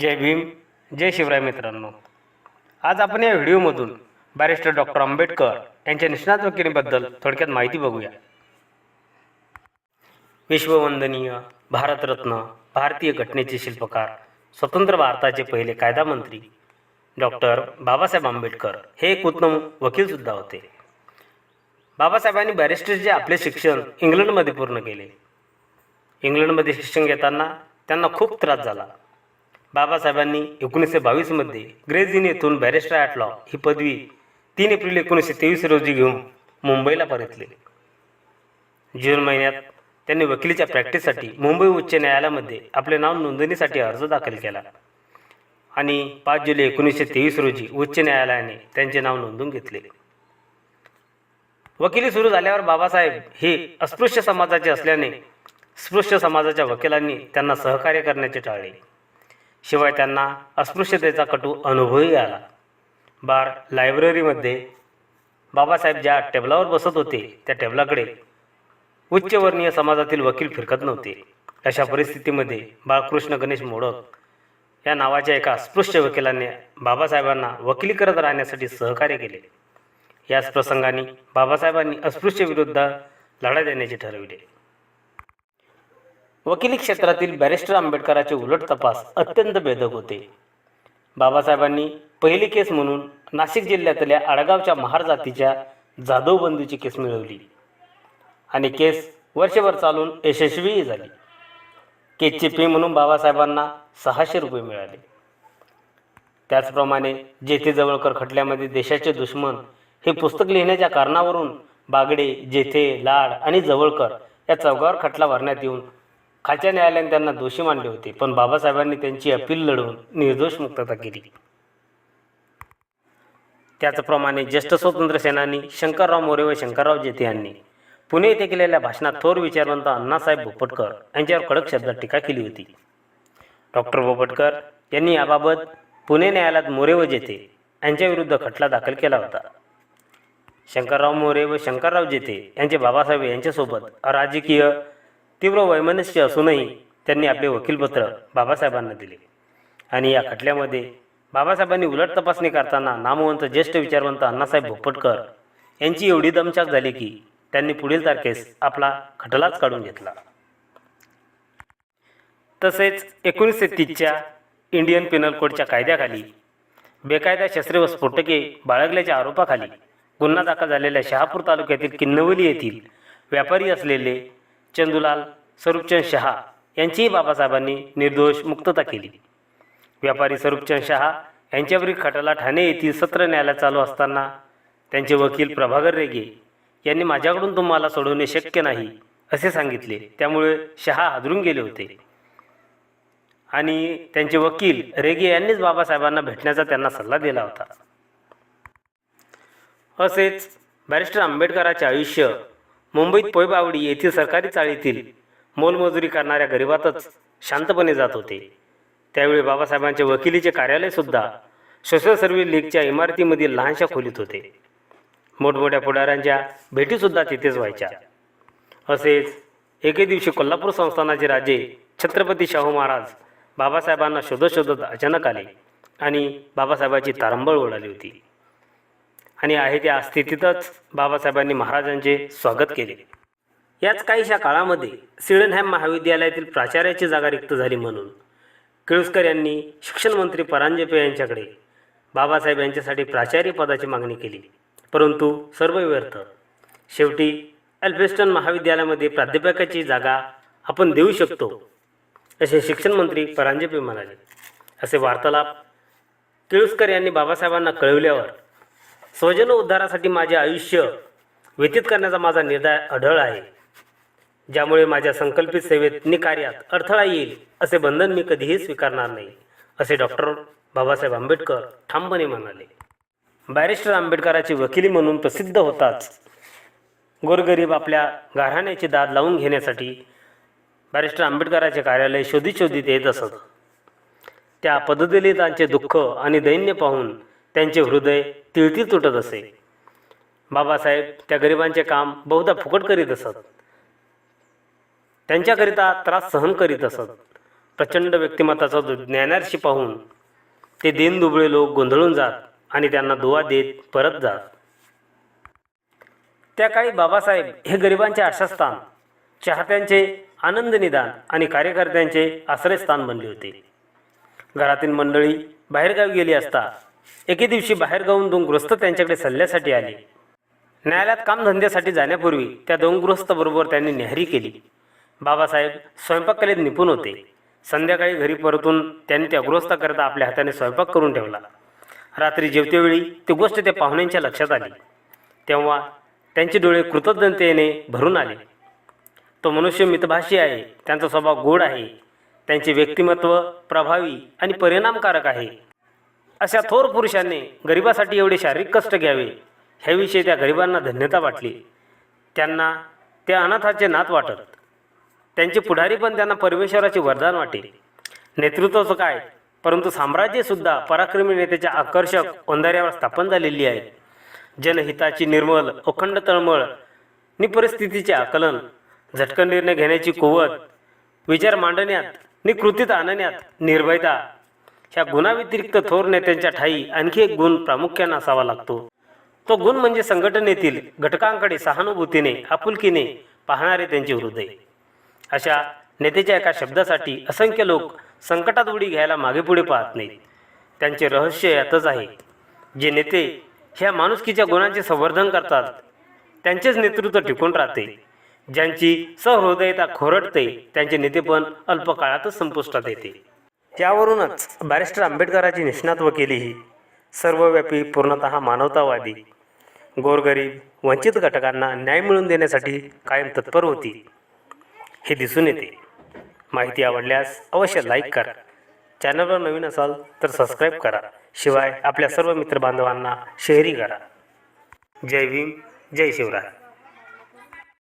जय भीम जय शिवराय मित्रांनो. आज आपण या व्हिडिओमधून बॅरिस्टर डॉक्टर आंबेडकर यांच्या निष्णात थोडक्यात माहिती बघूया. विश्ववंदनीय भारतरत्न भारतीय घटनेचे शिल्पकार स्वतंत्र भारताचे पहिले कायदा मंत्री डॉक्टर बाबासाहेब आंबेडकर हे एक उत्तम वकीलसुद्धा होते. बाबासाहेबांनी बॅरिस्टरचे आपले शिक्षण इंग्लंडमध्ये पूर्ण केले. इंग्लंडमध्ये शिक्षण घेताना त्यांना खूप त्रास झाला. बाबासाहेबांनी एकोणीसशे बावीसमध्ये ग्रेझिन येथून बॅरिस्टर ॲट लॉ ही पदवी तीन एप्रिल एकोणीसशे तेवीस रोजी घेऊन मुंबईला परतले. जून महिन्यात त्यांनी वकिलीच्या प्रॅक्टिससाठी मुंबई उच्च न्यायालयामध्ये आपले नाव नोंदणीसाठी अर्ज दाखल केला आणि पाच जुलै एकोणीसशे तेवीस रोजी उच्च न्यायालयाने त्यांचे नाव नोंदवून घेतले. वकिली सुरू झाल्यावर बाबासाहेब हे अस्पृश्य समाजाचे असल्याने स्पृश्य समाजाच्या वकिलांनी त्यांना सहकार्य करण्याचे टाळले. शिवाय त्यांना अस्पृश्यतेचा कटू अनुभवही आला. बार लायब्ररीमध्ये बाबासाहेब ज्या टेबलावर बसत होते त्या टेबलाकडे उच्चवर्णीय समाजातील वकील फिरकत नव्हते. अशा परिस्थितीमध्ये बाळकृष्ण गणेश मोडक या नावाच्या एका अस्पृश्य वकिलाने बाबासाहेबांना वकिली करत राहण्यासाठी सहकार्य केले. याच प्रसंगाने बाबासाहेबांनी अस्पृश्य विरुद्ध लढा देण्याचे ठरविले. वकिली क्षेत्रातील बॅरिस्टर आंबेडकरांचे उलट तपास अत्यंत भेदक होते. बाबासाहेबांनी पहिली केस म्हणून नाशिक जिल्ह्यातल्या आडगावच्या महार जातीच्या जाधव बंधूची केस मिळवली. आणि केस वर्षभर चालून यशस्वीही झाली. केसची फी म्हणून बाबासाहेबांना सहाशे रुपये मिळाले. त्याचप्रमाणे जेथे जवळकर खटल्यामध्ये देशाचे दुश्मन हे पुस्तक लिहिण्याच्या कारणावरून बागडे जेथे लाड आणि जवळकर या चौघावर खटला भरण्यात येऊन खालच्या न्यायालयाने त्यांना दोषी मानले होते पण बाबासाहेबांनी त्यांची अपील लढवून निर्दोष मुक्तता केली. त्याचप्रमाणे ज्येष्ठ स्वतंत्र सेनानी शंकरराव मोरे व शंकरराव जेते यांनी पुणे येथे केलेल्या भाषणात थोर विचारवंत अण्णासाहेब भोपटकर यांच्यावर कडक शब्दात टीका केली होती. डॉक्टर भोपटकर यांनी याबाबत पुणे न्यायालयात मोरे व जेते यांच्याविरुद्ध खटला दाखल केला होता. शंकरराव मोरे व शंकरराव जेते यांचे बाबासाहेब यांच्यासोबत राजकीय तीव्र वैमनस्य असूनही त्यांनी आपले वकीलपत्र बाबासाहेबांना दिले. आणि या खटल्यामध्ये बाबासाहेबांनी उलट तपासणी करताना नामवंत ज्येष्ठ विचारवंत अण्णासाहेब भोपटकर यांची एवढी दमछाक झाली की त्यांनी पुढील तारखेस आपला खटलाच काढून घेतला. तसेच एकोणीसशे तीसच्या इंडियन पिनल कोडच्या कायद्याखाली बेकायदा शस्त्रे व स्फोटके बाळगल्याच्या आरोपाखाली गुन्हा दाखल झालेल्या शहापूर तालुक्यातील किन्नवली येथील व्यापारी असलेले चंदुलाल स्वरूपचंद शहा यांचीही बाबासाहेबांनी निर्दोष मुक्तता केली. व्यापारी स्वरूपचंद शहा यांच्यावरील खटला ठाणे येथील सत्र न्यायालय चालू असताना त्यांचे वकील प्रभाकर रेगे यांनी माझ्याकडून तुम्हाला सोडवणे शक्य नाही असे सांगितले. त्यामुळे शहा हादरून गेले होते. आणि त्यांचे वकील रेगे यांनीच बाबासाहेबांना भेटण्याचा त्यांना सल्ला दिला होता. असेच बॅरिस्टर आंबेडकरांचे आयुष्य मुंबईत पोयबावडी येथील सरकारी चाळीतील मोलमजुरी करणाऱ्या गरिबातच शांतपणे जात होते. त्यावेळी बाबासाहेबांचे वकिलीचे कार्यालयसुद्धा सोशल सर्व्हिस लीगच्या इमारतीमधील लहानशा खोलीत होते. मोठमोठ्या पुढाऱ्यांच्या भेटीसुद्धा तिथेच व्हायच्या. असेच एके दिवशी कोल्हापूर संस्थानाचे राजे छत्रपती शाहू महाराज बाबासाहेबांना शोधत शोधत अचानक आले आणि बाबासाहेबांची तारंबळ उडाली होती. आणि आहे त्या स्थितीतच बाबासाहेबांनी महाराजांचे स्वागत केले. याच काहीशा काळामध्ये सिडनहॅम महाविद्यालयातील प्राचार्याची जागा रिक्त झाली म्हणून केळुसकर यांनी शिक्षणमंत्री परांजपे यांच्याकडे बाबासाहेब यांच्यासाठी प्राचार्य पदाची मागणी केली. परंतु सर्व व्यर्थ. शेवटी अल्फेस्टन महाविद्यालयामध्ये प्राध्यापकाची जागा आपण देऊ शकतो असे शिक्षणमंत्री परांजपे म्हणाले. असे वार्तालाप केळुसकर यांनी बाबासाहेबांना कळविल्यावर स्वजन उद्धारासाठी माझे आयुष्य व्यतीत करण्याचा माझा निर्धार अढळ आहे. ज्यामुळे माझ्या संकल्पित सेवेत नि कार्यात अडथळा येईल असे बंधन मी कधीही स्वीकारणार नाही असे डॉक्टर बाबासाहेब आंबेडकर ठामपणे म्हणाले. बॅरिस्टर आंबेडकराची वकिली म्हणून प्रसिद्ध होताच. गोरगरीब आपल्या गारहाण्याची दाद लावून घेण्यासाठी बॅरिस्टर आंबेडकराचे कार्यालय शोधित शोधित येत असत. त्या पददलितांचे दुःख आणि दैन्य पाहून त्यांचे हृदय तिळतीळ तुटत असे. बाबासाहेब त्या गरिबांचे काम बहुधा फुकट करीत असत. त्यांच्याकरिता त्रास सहन करीत असत. प्रचंड व्यक्तिमत्वाचा जो ज्ञानार्शी पाहून ते दिनदुबळे लोक गोंधळून जात आणि त्यांना दुवा देत परत जात. त्या काळी बाबासाहेब हे गरिबांचे आशास्थान चाहत्यांचे आनंद निदान आणि कार्यकर्त्यांचे आश्रयस्थान बनले होते. घरातील मंडळी बाहेरगावी गेली असता एके दिवशी बाहेरगावून दोन गृहस्थ त्यांच्याकडे सल्ल्यासाठी आले. न्यायालयात कामधंद्यासाठी जाण्यापूर्वी त्या दोन गृहस्थबरोबर त्यांनी न्याहारी केली. बाबासाहेब स्वयंपाककलेत निपुण होते. संध्याकाळी घरी परतून त्यांनी त्या गृहस्थाकरता आपल्या हाताने स्वयंपाक करून ठेवला. रात्री जेवतेवेळी ती गोष्ट त्या पाहुण्यांच्या लक्षात आली. तेव्हा त्यांचे डोळे कृतज्ञतेने भरून आले. तो मनुष्य मितभाषी आहे त्यांचा स्वभाव गोड आहे त्यांचे व्यक्तिमत्व प्रभावी आणि परिणामकारक आहे. अशा थोर पुरुषांनी गरिबासाठी एवढे शारीरिक कष्ट घ्यावे ह्याविषयी त्या गरिबांना धन्यता वाटली. त्यांना त्या अनाथाचे नात वाटत. त्यांचे पुढारी पण त्यांना परमेश्वराचे वरदान वाटे. नेतृत्वाचं काय? परंतु साम्राज्यसुद्धा पराक्रमी नेत्याच्या आकर्षक औंदर्यावर स्थापन झालेली आहे. जनहिताची निर्मल अखंड तळमळ नि परिस्थितीचे आकलन झटकन निर्णय घेण्याची कुवत विचार मांडण्यात नि कृतीत आणण्यात निर्भयता ह्या गुणाव्यतिरिक्त थोर नेत्यांच्या ठाई आणखी एक गुण प्रामुख्याने असावा लागतो. तो गुण म्हणजे संघटनेतील घटकांकडे सहानुभूतीने आपुलकीने पाहणारे त्यांचे हृदय. अशा नेत्याच्या एका शब्दासाठी असंख्य लोक संकटात उडी घ्यायला मागे पुढे पाहत नाहीत. त्यांचे रहस्य यातच आहे. जे नेते ह्या माणुसकीच्या गुणांचे संवर्धन करतात त्यांचेच नेतृत्व टिकून राहते. ज्यांची सहृदयता खोरडते त्यांचे नेतेपण अल्पकाळातच संपुष्टात येते. यावरूनच बॅरिस्टर आंबेडकरांची निष्णात वकिली ही सर्वव्यापी पूर्णतः मानवतावादी गोरगरीब वंचित घटकांना न्याय मिळवून देण्यासाठी कायम तत्पर होती. हे दिसून येते. माहिती आवडल्यास अवश्य लाईक करा. चॅनलवर नवीन असाल तर सबस्क्राईब करा. शिवाय आपल्या सर्व मित्रबांधवांना शेअरही करा. जय भीम जय शिवराय.